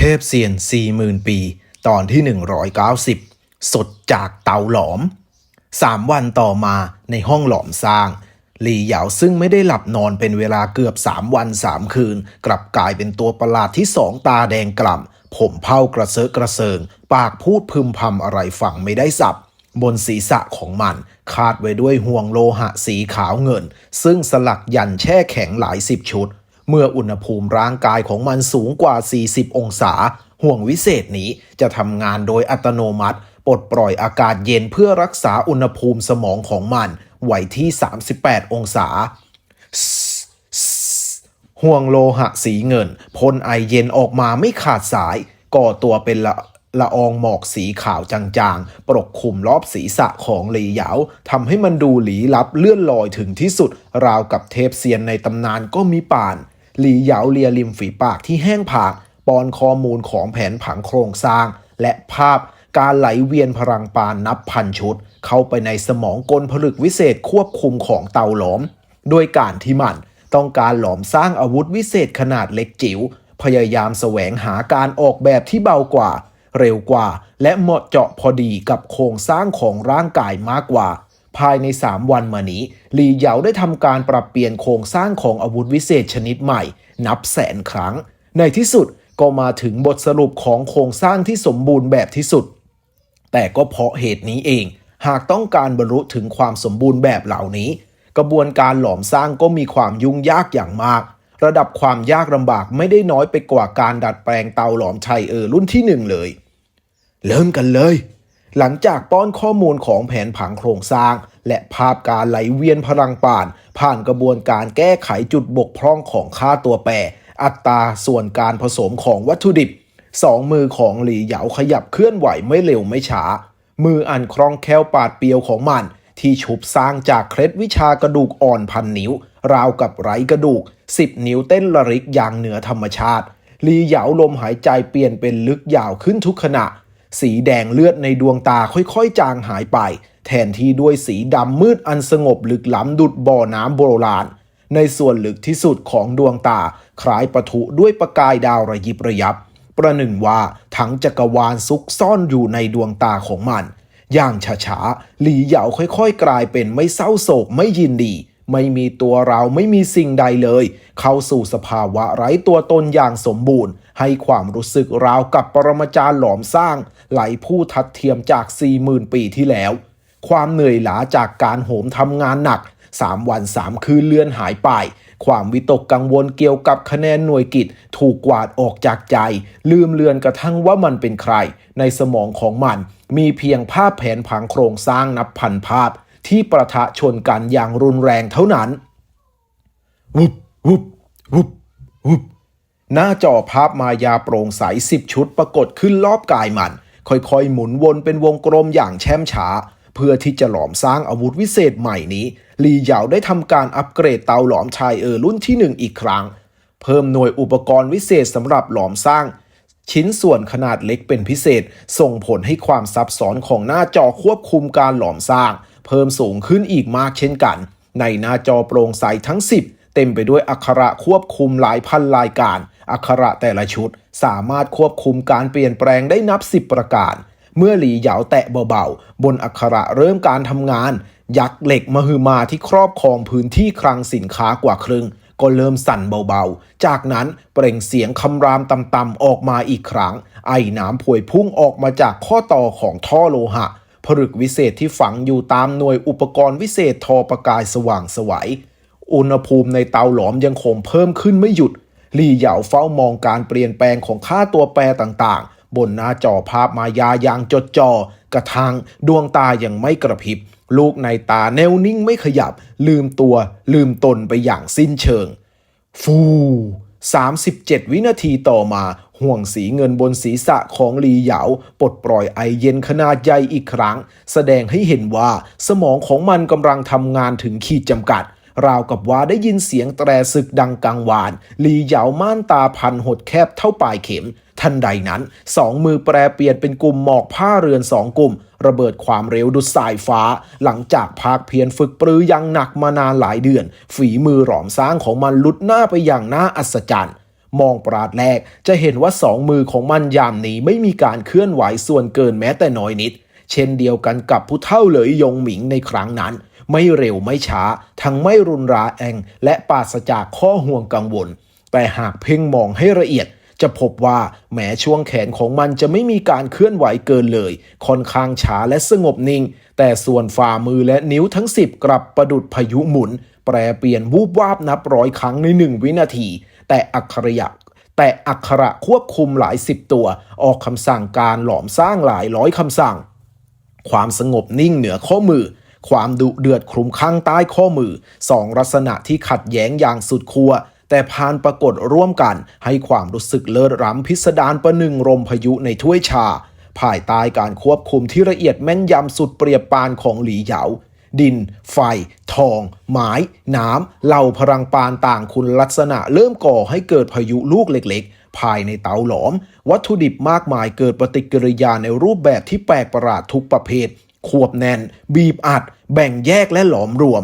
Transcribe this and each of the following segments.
ทพเซียน40,000ปี ตอนที่ 190 สดจากเตาหลอมสามวันต่อมาในห้องหลอมสร้าง หลี่เหยาซึ่งไม่ได้หลับนอนเป็นเวลาเกือบสามวันสามคืน กลับกลายเป็นตัวประหลาดที่สองตาแดงกล่ำ ผมเผากระเซาะกระเซิง ปากพูดพึมพำอะไรฝังไม่ได้สับบนศีรษะของมัน คาดไว้ด้วยห่วงโลหะสีขาวเงิน ซึ่งสลักยันแช่แข็งหลายสิบชุด เมื่ออุณหภูมิร่างกายของมันสูงกว่า 40 องศา ห่วงวิเศษนี้จะทำงานโดยอัตโนมัติ ปลดปล่อยอากาศเย็นเพื่อรักษาอุณหภูมิสมองของมัน ไว้ที่ 38 องศาห่วงโลหะสีเงินพ่นไอเย็นออกมาไม่ขาดสาย ก่อตัวเป็นละละอองหมอกสีขาวจางๆ ปกคลุมรอบศีรษะของหลีเหยาทำให้มันดูหลีลับเลื่อนลอยถึงที่สุด ราวกับเทพเซียนในตำนานก็มีป่าน หลีเหยาเลียริมฝีปากที่แห้งผากปอนข้อมูลของแผนผังโครงสร้าง และภาพการไหลเวียนพลังปานนับพันชุด เข้าไปในสมองกลผลึกวิเศษควบคุมของเตาหลอม โดยการที่มันต้องการหลอมสร้างอาวุธวิเศษขนาดเล็กจิ๋วพยายามแสวงหาการออกแบบที่เบากว่า เร็วกว่า และเหมาะเจาะพอดีกับโครงสร้างของร่างกายมากกว่า ภายใน 3 วันมานี้หลีเหยาได้ทำการปรับเปลี่ยนโครงสร้างของอาวุธวิเศษชนิดใหม่ นับแสนครั้ง ในที่สุดก็มาถึงบทสรุปของโครงสร้างที่สมบูรณ์แบบที่สุด แต่ก็เพราะเหตุนี้เอง หากต้องการบรรลุถึงความสมบูรณ์แบบเหล่านี้ กระบวนการหลอมสร้างก็มีความยุ่งยากอย่างมาก ระดับความยากลำบากไม่ได้น้อยไปกว่าการดัดแปลงเตาหลอมชัยเออรุ่นที่หนึ่งเลย เริ่มกันเลย หลังจากป้อนข้อมูลของแผนผังโครงสร้าง และภาพการไหลเวียนพลังป่าน ผ่านกระบวนการแก้ไขจุดบกพร่องของค่าตัวแปร อัตราส่วนการผสมของวัตถุดิบสองมือของหลีเหยาขยับเคลื่อนไหวไม่เร็วไม่ช้า มืออันคล่องแคล่วปาดเปียวของมัน ที่ฉุบสร้างจากเคล็ดวิชากระดูกอ่อนพันนิ้ว ราวกับไร้กระดูกสิบนิ้วเต้นระริกอย่างเหนือธรรมชาติหลีเหยาลมหายใจเปลี่ยนเป็นลึกยาวขึ้นทุกขณะ สีแดงเลือดในดวงตาค่อยๆ จางหายไป แทนที่ด้วยสีดำมืดอันสงบลึกล้ำดุดบ่อน้ำโบราณ ในส่วนลึกที่สุดของดวงตา คล้ายปะทุด้วยประกายดาวระยิบระยับ ประหนึ่งว่าทั้งจักรวาลซุกซ่อนอยู่ในดวงตาของมัน อย่างช้าๆหลีเหยาค่อยๆ กลายเป็นไม่เศร้าโศกไม่ยินดีไม่มีตัวเราไม่มีสิ่งใดเลย เข้าสู่สภาวะไร้ตัวตนอย่างสมบูรณ์ ให้ความรู้สึกราวกับปรมาจารย์หลอมสร้าง ไหลผู้ทัดเทียมจาก 40,000 ปีที่แล้ว ความเหนื่อยล้าจากการโหมทำงานหนัก 3 วัน 3 คืนเลือนหายไป ความวิตกกังวลเกี่ยวกับคะแนนหน่วยกิจ ถูกกวาดออกจากใจ ลืมเลือนกระทั่งว่ามันเป็นใคร ในสมองของมัน มีเพียงภาพแผนผังโครงสร้างนับพันภาพ ที่ประทะชนกันอย่างรุนแรงเท่านั้นวุบวุบวุบวุบ หน้าจอภาพมายาโปร่งใสสิบชุดปรากฏขึ้นรอบกายมัน ค่อยๆ หมุนวนเป็นวงกลมอย่างแช่มช้า เพื่อที่จะหลอมสร้างอาวุธวิเศษใหม่นี้ ลีเหยาได้ทำการอัปเกรดเตาหลอมชายเออรุ่นที่หนึ่งอีกครั้ง เพิ่มหน่วยอุปกรณ์วิเศษสำหรับหลอมสร้าง ชิ้นส่วนขนาดเล็กเป็นพิเศษ ส่งผลให้ความซับซ้อนของหน้าจอควบคุมการหลอมสร้าง เพิ่มสูงขึ้นอีกมากเช่นกัน ในหน้าจอโปร่งใสทั้ง 10 เต็มไปด้วยอักขระควบคุมหลายพันรายการ อักขระแต่ละชุด สามารถควบคุมการเปลี่ยนแปลงได้นับ 10 ประการ เมื่อหลีเหยาแตะเบาๆ บนอักขระเริ่มการทำงาน ยักษ์เหล็กมหึมาที่ครอบครองพื้นที่คลังสินค้ากว่าครึ่ง ก็เริ่มสั่นเบาๆ จากนั้นเปล่งเสียงคำรามต่ำๆออกมาอีกครั้ง ไอ้น้ำพวยพุ่งออกมาจากข้อต่อของท่อโลหะผลึกวิเศษที่ฝังอยู่ตามหน่วยอุปกรณ์วิเศษทอประกายสว่างสวัยอุณหภูมิในเตาหลอมยังคงเพิ่มขึ้นไม่หยุด ลี่เหยาเฝ้ามองการเปลี่ยนแปลงของค่าตัวแปรต่างๆ บนหน้าจอภาพมายาอย่างจดจอ กระทั่งดวงตายังไม่กระพริบ ลูกในตาแนวนิ่งไม่ขยับ ลืมตัว ลืมตนไปอย่างสิ้นเชิง ฟู 37 วินาทีต่อมาห่วงสีเงินบนศีรษะของลีเหยาปลดปล่อยไอเย็นขนาดใหญ่อีกครั้ง แสดงให้เห็นว่าสมองของมันกำลังทำงานถึงขีดจำกัด ราวกับว่าได้ยินเสียงแตรศึกดังกังวาน ลีเหยาม่านตาพันหดแคบเท่าปลายเข็ม ทันใดนั้นสองมือแปรเปลี่ยนเป็นกลุ่มหมอกผ้าเรือนสองกลุ่ม ระเบิดความเร็วดุดสายฟ้า หลังจากภาคเพียรฝึกปรืออยังหนักมานานหลายเดือน ฝีมือหลอมสร้างของมันลุดหน้าไปอย่างน่าอัศจรรย์มองปราดแรกจะเห็นว่าสองมือของมันยามนี้ไม่มีการเคลื่อนไหวส่วนเกินแม้แต่น้อยนิด เช่นเดียวกันกับผู้เท่าเหลยยงหมิงในครั้งนั้น ไม่เร็วไม่ช้า ทั้งไม่รุนแรงและปราศจากข้อห่วงกังวล แต่หากเพ่งมองให้ละเอียดจะพบว่าแม้ช่วงแขนของมันจะไม่มีการเคลื่อนไหวเกินเลย ค่อนข้างช้าและสงบนิ่ง แต่ส่วนฝ่ามือและนิ้วทั้ง10กลับประดุดพายุหมุน แปรเปลี่ยนวูบวาบนับร้อยครั้งในหนึ่งวินาที แต่อักขระยะแต่อักขระควบคุมหลายสิบตัว ออกคำสั่งการหลอมสร้างหลายร้อยคำสั่ง ความสงบนิ่งเหนือข้อมือ ความดุเดือดคลุมข้างใต้ข้อมือสองลักษณะที่ขัดแย้งอย่างสุดขั้วแต่พานปรากฏร่วมกัน ให้ความรู้สึกเลิศล้ำพิสดารประหนึ่งลมพายุในถ้วยชา ภายใต้การควบคุมที่ละเอียดแม่นยำสุดเปรียบปานของหลีเหยาดิน ไฟ ทอง ไม้ น้ำ เหล่าพลังปานต่างคุณลักษณะเริ่มก่อให้เกิดพายุลูกเล็กๆ ภายในเตาหลอม วัตถุดิบมากมายเกิดปฏิกิริยาในรูปแบบที่แปลกประหลาดทุกประเภท ควบแน่น บีบอัด แบ่งแยกและหลอมรวม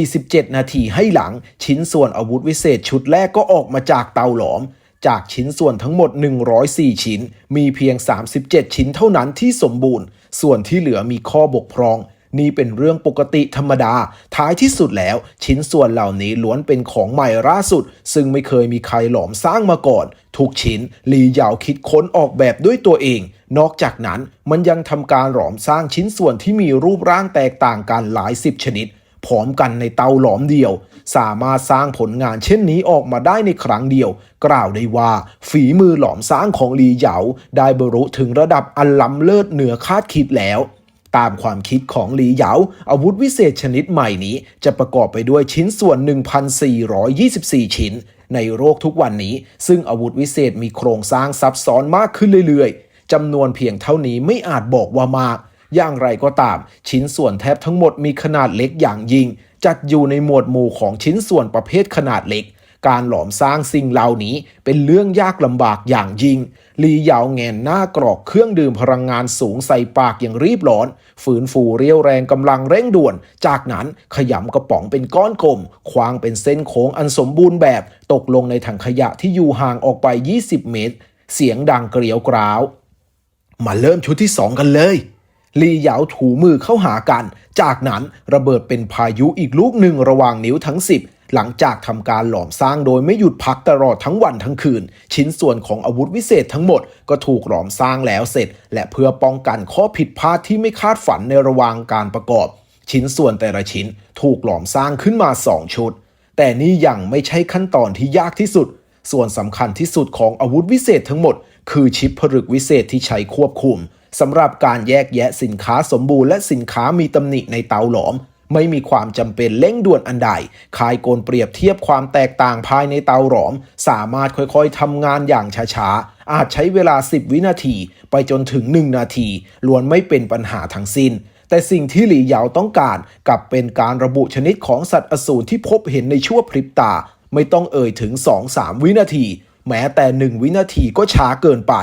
47 นาทีให้หลัง ชิ้นส่วนอาวุธวิเศษชุดแรกก็ออกมาจากเตาหลอม จากชิ้นส่วนทั้งหมด 104 ชิ้น มีเพียง 37 ชิ้นเท่านั้นที่สมบูรณ์ ส่วนที่เหลือมีข้อบกพร่องนี่เป็นเรื่องปกติธรรมดา ท้ายที่สุดแล้ว ชิ้นส่วนเหล่านี้ล้วนเป็นของใหม่ล่าสุด ซึ่งไม่เคยมีใครหลอมสร้างมาก่อน ทุกชิ้นหลีเหยาคิดค้นออกแบบด้วยตัวเองนอกจากนั้นมันยังทำการหลอมสร้างชิ้นส่วนที่มีรูปร่างแตกต่างกันหลายสิบชนิด พร้อมกันในเตาหลอมเดียว สามารถสร้างผลงานเช่นนี้ออกมาได้ในครั้งเดียว กล่าวได้ว่า ฝีมือหลอมสร้างของลีเหยาได้บรรลุถึงระดับอันล้ำเลิศเหนือคาดคิดแล้วตามความคิดของหลีเหยาอาวุธวิเศษชนิดใหม่นี้ จะประกอบไปด้วยชิ้นส่วน 1,424 ชิ้น ในโลกทุกวันนี้ ซึ่งอาวุธวิเศษมีโครงสร้างซับซ้อนมากขึ้นเรื่อยๆ จำนวนเพียงเท่านี้ไม่อาจบอกว่ามาก อย่างไรก็ตาม ชิ้นส่วนแทบทั้งหมดมีขนาดเล็กอย่างยิ่ง จัดอยู่ในหมวดหมู่ของชิ้นส่วนประเภทขนาดเล็ก การหลอมสร้างสิ่งเหล่านี้เป็นเรื่องยากลำบากอย่างยิ่งลีเหยาแงนหน้ากรอกเครื่องดื่มพลังงานสูงใส่ปากอย่างรีบร้อน ฝืนฟูเรียวแรงกำลังเร่งด่วน จากนั้นขยำกระป๋องเป็นก้อนกลม ควางเป็นเส้นโค้งอันสมบูรณ์แบบ ตกลงในถังขยะที่อยู่ห่างออกไป 20 เมตร เสียงดังเกลียวกราว มาเริ่มชุดที่2กันเลยลีเหยาถูมือเข้าหากัน จากนั้นระเบิดเป็นพายุอีกลูกหนึ่งระหว่างนิ้วทั้ง 10 หลังจากทำการหลอมสร้างโดยไม่หยุดพักตลอดทั้งวันทั้งคืน ชิ้นส่วนของอาวุธวิเศษทั้งหมดก็ถูกหลอมสร้างแล้วเสร็จ และเพื่อป้องกันข้อผิดพลาดที่ไม่คาดฝันในระหว่างการประกอบ ชิ้นส่วนแต่ละชิ้นถูกหลอมสร้างขึ้นมา 2 ชุด แต่นี่ยังไม่ใช่ขั้นตอนที่ยากที่สุด ส่วนสำคัญที่สุดของอาวุธวิเศษทั้งหมด คือชิปผลึกวิเศษที่ใช้ควบคุมสำหรับการแยกแยะสินค้าสมบูรณ์และสินค้ามีตำหนิในเตาหลอม ไม่มีความจำเป็นเร่งด่วนอันใดคายโกลเปรียบเทียบความแตกต่างภายในเตาหลอม สามารถค่อยๆทำงานอย่างช้าๆ อาจใช้เวลา 10 วินาที ไปจนถึง 1 นาทีล้วนไม่เป็นปัญหาทั้งสิ้นแต่สิ่งที่หลี่เหยาต้องการกลับเป็นการระบุชนิดของสัตว์อสูรที่พบเห็นในชั่วพริบตา ไม่ต้องเอ่ยถึง 2-3 วินาที แม้แต่ 1 วินาทีก็ช้าเกินไป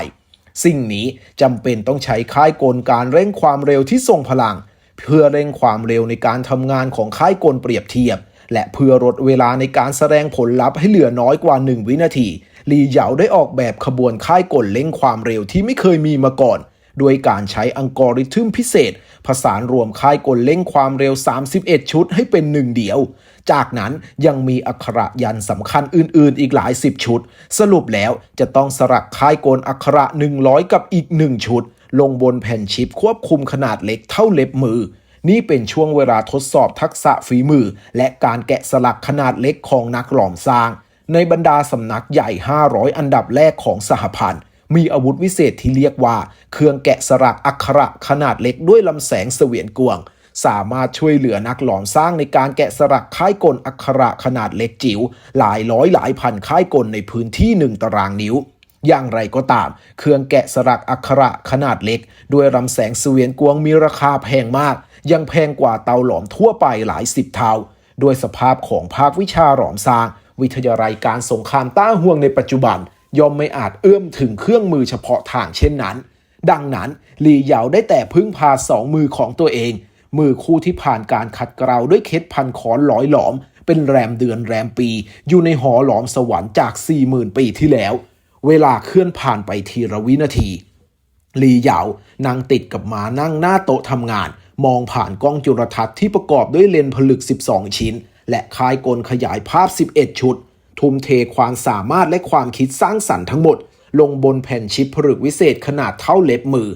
สิ่งนี้จำเป็นต้องใช้ค่ายกลการเร่งความเร็วที่ทรงพลัง เพื่อเร่งความเร็วในการทำงานของค่ายกลเปรียบเทียบ และเพื่อลดเวลาในการแสดงผลลัพธ์ให้เหลือน้อยกว่า 1 วินาทีลีเหยาได้ออกแบบขบวนค่ายกลเร่งความเร็วที่ไม่เคยมีมาก่อนโดยการใช้อัลกอริทึมพิเศษ ผสานรวมค่ายกลเร่งความเร็ว 31 ชุดให้เป็นหนึ่งเดียว จากนั้นยังมีอักขระยันสำคัญอื่นๆ อีกหลายสิบชุด สรุปแล้วจะต้องสลักค่ายโกลอักขระ 100 กับอีกหนึ่งชุด ลงบนแผ่นชิปควบคุมขนาดเล็กเท่าเล็บมือ นี่เป็นช่วงเวลาทดสอบทักษะฝีมือ และการแกะสลักขนาดเล็กของนักหลอมสร้าง ในบรรดาสำนักใหญ่ 500 อันดับแรกของสหพันธ์มีอาวุธวิเศษที่เรียกว่า เครื่องแกะสลักอักขระขนาดเล็กด้วยลำแสงเสวียนกวง สามารถช่วยเหลือนักหลอมสร้างในการแกะสลักค่ายกลอักขระขนาดเล็กจิ๋วหลายร้อยหลายพันค่ายกลในพื้นที่หนึ่งตารางนิ้วอย่างไรก็ตาม เครื่องแกะสลักอักขระขนาดเล็ก ด้วยลำแสงเสวียนกวงมีราคาแพงมาก ยังแพงกว่าเตาหลอมทั่วไปหลายสิบเท่า ด้วยสภาพของภาควิชาหลอมสร้าง วิทยาลัยการสงครามต้าห่วงในปัจจุบัน ย่อมไม่อาจเอื้อมถึงเครื่องมือเฉพาะทางเช่นนั้น ดังนั้นหลีเหยาได้แต่พึ่งพาสองมือของตัวเอง มือคู่ที่ผ่านการขัดเกลาด้วยเคล็ดพันขอนหลอยหลอม เป็นแรมเดือนแรมปี อยู่ในหอหลอมสวรรค์จาก 40,000 ปีที่แล้ว เวลาเคลื่อนผ่านไปทีละวินาทีลีเหยานั่งติดกับมานั่งหน้าโต๊ะทำงาน มองผ่านกล้องจุลทรรศน์ที่ประกอบด้วยเลนส์ผลึก 12 ชิ้น และคายกลขยายภาพ 11 ชุด ทุ่มเทความสามารถและความคิดสร้างสรรค์ทั้งหมด ลงบนแผ่นชิปผลึกวิเศษขนาดเท่าเล็บมือ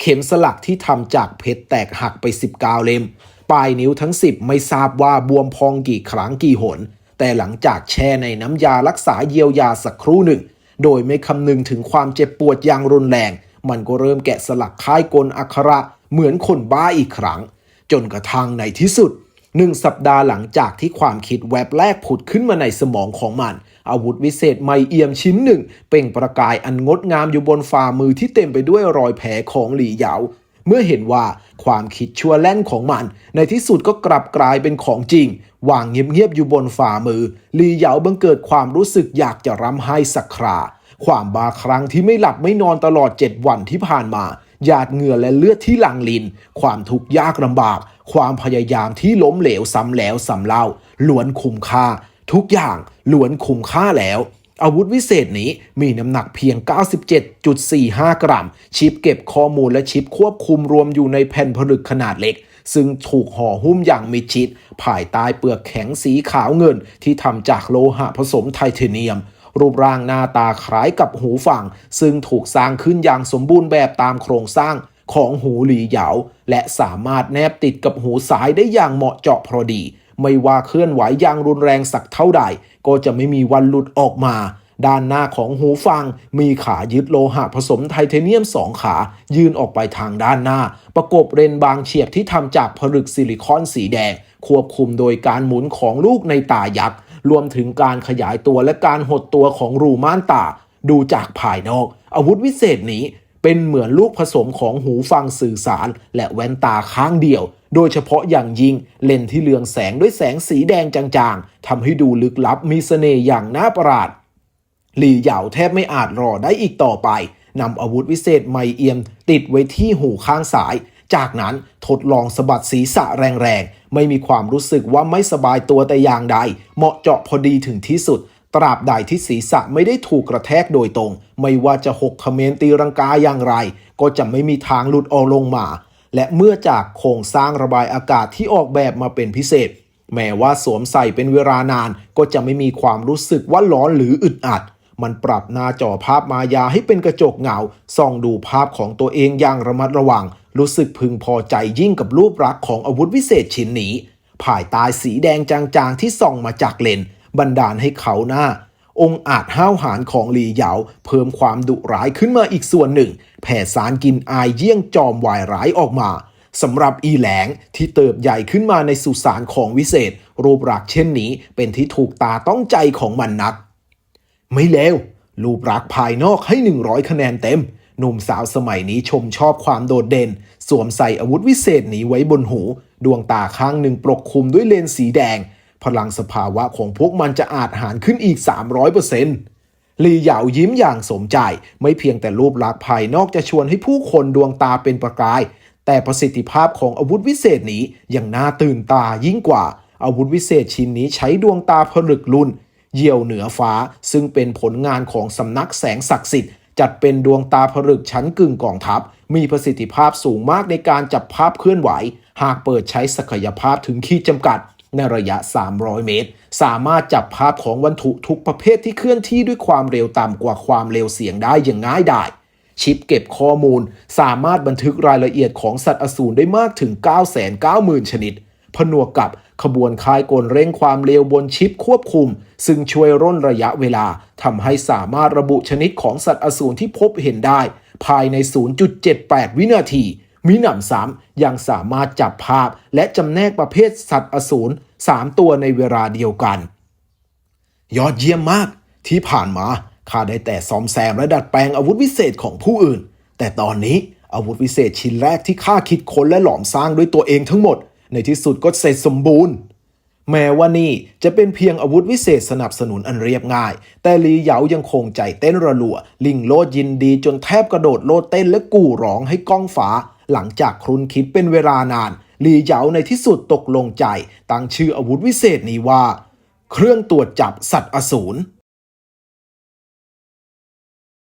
เข็มสลักที่ทำจากเพชรแตกหักไป 19 เล่ม ปลายนิ้วทั้ง 10 ไม่ทราบว่าบวมพองกี่ครั้งกี่หน แต่หลังจากแช่ในน้ำยารักษาเยียวยาสักครู่หนึ่ง โดยไม่คำนึงถึงความเจ็บปวดอย่างรุนแรง มันก็เริ่มแกะสลักค่ายกลอักขระเหมือนคนบ้าอีกครั้ง จนกระทั่งในที่สุดหนึ่งสัปดาห์หลังจากที่ความคิดแวบแรกผุดขึ้นมาในสมองของมัน อาวุธวิเศษไม่เอี่ยมชิ้นหนึ่ง เป่งประกายอันงดงามอยู่บนฝ่ามือที่เต็มไปด้วยรอยแผลของหลี่เหยาเมื่อเห็นว่าความคิดชั่วแล่นของมัน ในที่สุดก็กลับกลายเป็นของจริง วางเงียบๆอยู่บนฝ่ามือหลี่เหยาบังเกิดความรู้สึกอยากจะร่ำไห้สักครา ความบาครั้งที่ไม่หลับไม่นอนตลอดเจ็ดวันที่ผ่านมา หยาดเหงื่อและเลือดที่หลั่งลิน ความทุกข์ยากลำบาก ความพยายามที่ล้มเหลวซ้ำแล้วซ้ำเล่าล้วนคุ้มค่า ทุกอย่างล้วนคุ้มค่าแล้ว อาวุธวิเศษนี้มีน้ำหนักเพียง 97.45 กรัม ชิปเก็บข้อมูลและชิปควบคุมรวมอยู่ในแผ่นผลึกขนาดเล็ก ซึ่งถูกห่อหุ้มอย่างมิดชิด ภายใต้เปลือกแข็งสีขาวเงินที่ทำจากโลหะผสมไทเทเนียมรูปร่างหน้าตาคล้ายกับหูฟัง ซึ่งถูกสร้างขึ้นอย่างสมบูรณ์แบบตามโครงสร้างของหูหลีเหยา และสามารถแนบติดกับหูซ้ายได้อย่างเหมาะเจาะพอดี ไม่ว่าเคลื่อนไหวอย่างรุนแรงสักเท่าใด ก็จะไม่มีวันหลุดออกมา ด้านหน้าของหูฟัง มีขายึดโลหะผสมไทเทเนียมสองขา ยื่นออกไปทางด้านหน้า ประกบเรนบางเฉียบที่ทำจากผลึกซิลิคอนสีแดง ควบคุมโดยการหมุนของลูกในตายักษ์รวมถึงการขยายตัวและการหดตัวของรูม่านตาดูจากภายนอก อาวุธวิเศษนี้ เป็นเหมือนลูกผสมของหูฟังสื่อสาร และแว่นตาข้างเดียว โดยเฉพาะอย่างยิ่งเลนที่เลืองแสงด้วยแสงสีแดงจางๆทำให้ดูลึกลับมีเสน่ห์อย่างน่าประหลาดหลี่เหยาแทบไม่อาจรอได้อีกต่อไปนำอาวุธวิเศษไมเอียม ติดไว้ที่หูข้างซ้าย จากนั้นทดลองสะบัดศีรษะแรงๆ ไม่มีความรู้สึกว่าไม่สบายตัวแต่อย่างใด เหมาะเจาะพอดีถึงที่สุด ตราบใดที่ศีรษะไม่ได้ถูกกระแทกโดยตรง ไม่ว่าจะหกเขมรตีรังกาอย่างไร ก็จะไม่มีทางหลุดออกลงมา และเมื่อจากโครงสร้างระบายอากาศที่ออกแบบมาเป็นพิเศษ แม้ว่าสวมใส่เป็นเวลานาน ก็จะไม่มีความรู้สึกว่าร้อนหรืออึดอัด มันปรับหน้าจอภาพมายาให้เป็นกระจกเงาส่องดูภาพของตัวเองอย่างระมัดระวัง รู้สึกพึงพอใจยิ่งกับรูปลักษณ์ของอาวุธวิเศษชิ้นนี้ ภายใต้สีแดงจางๆที่ส่องมาจากเลนส์ บันดาลให้เขาหน้า องค์อาจห้าวหาญของหลีเหยาเพิ่มความดุร้ายขึ้นมาอีกส่วนหนึ่ง แผ่สารกินอายเยี่ยงจอมวายร้ายออกมาสำหรับอีแหลงที่เติบใหญ่ขึ้นมาในสุสานของวิเศษ รูปลักษ์เช่นนี้เป็นที่ถูกตาต้องใจของมันนัก ไม่เลวรูปรักษ์ภายนอกให้ 100 คะแนนเต็ม หนุ่มสาวสมัยนี้ชมชอบความโดดเด่น สวมใส่อาวุธวิเศษนี้ไว้บนหู ดวงตาข้างหนึ่งปกคลุมด้วยเลนส์สีแดง พลังสภาวะของพวกมันจะอาจหารขึ้นอีก 300%ลีเหยายิ้มอย่างสมใจ ไม่เพียงแต่รูปลักษณ์ภายนอกจะชวนให้ผู้คนดวงตาเป็นประกาย แต่ประสิทธิภาพของอาวุธวิเศษนี้ยังน่าตื่นตายิ่งกว่า อาวุธวิเศษชิ้นนี้ใช้ดวงตาผลึกลุ่นเหยี่ยวเหนือฟ้าซึ่งเป็นผลงานของสำนักแสงศักดิ์สิทธิ์จัดเป็นดวงตาผลึกชั้นกึ่งกองทัพ มีประสิทธิภาพสูงมากในการจับภาพเคลื่อนไหว หากเปิดใช้ศักยภาพถึงขีดจำกัด ในระยะ 300 เมตร สามารถจับภาพของวัตถุทุกประเภทที่เคลื่อนที่ด้วยความเร็วต่ำกว่าความเร็วเสียงได้อย่างง่ายดายชิปเก็บข้อมูล สามารถบันทึกรายละเอียดของสัตว์อสูรได้มากถึง 990,000 ชนิด ผนวกกับขบวนคายกลเร่งความเร็วบนชิปควบคุม ซึ่งช่วยร่นระยะเวลาทำให้สามารถระบุชนิดของสัตว์อสูรที่พบเห็นได้ ภายใน 0.78 วินาที มิหนำซ้ำยังสามารถจับภาพและจำแนกประเภทสัตว์อสูร3ตัวในเวลาเดียวกัน ยอดเยี่ยมมากที่ผ่านมาข้าได้แต่ซ่อมแซมและดัดแปลงอาวุธวิเศษของผู้อื่น แต่ตอนนี้อาวุธวิเศษชิ้นแรกที่ข้าคิดค้นและหลอมสร้างด้วยตัวเองทั้งหมด ในที่สุดก็เสร็จสมบูรณ์ แม้ว่านี่จะเป็นเพียงอาวุธวิเศษสนับสนุนอันเรียบง่าย แต่ลีเหยายังคงใจเต้นระลัว ลิงโลดยินดีจนแทบกระโดดโลดเต้นและกู่ร้องให้ก้องฟ้า หลังจากครุนคิดเป็นเวลานานหลีเหยาในที่สุดตกลงใจ ตั้งชื่ออาวุธวิเศษนี้ว่า เครื่องตรวจจับสัตว์อสูร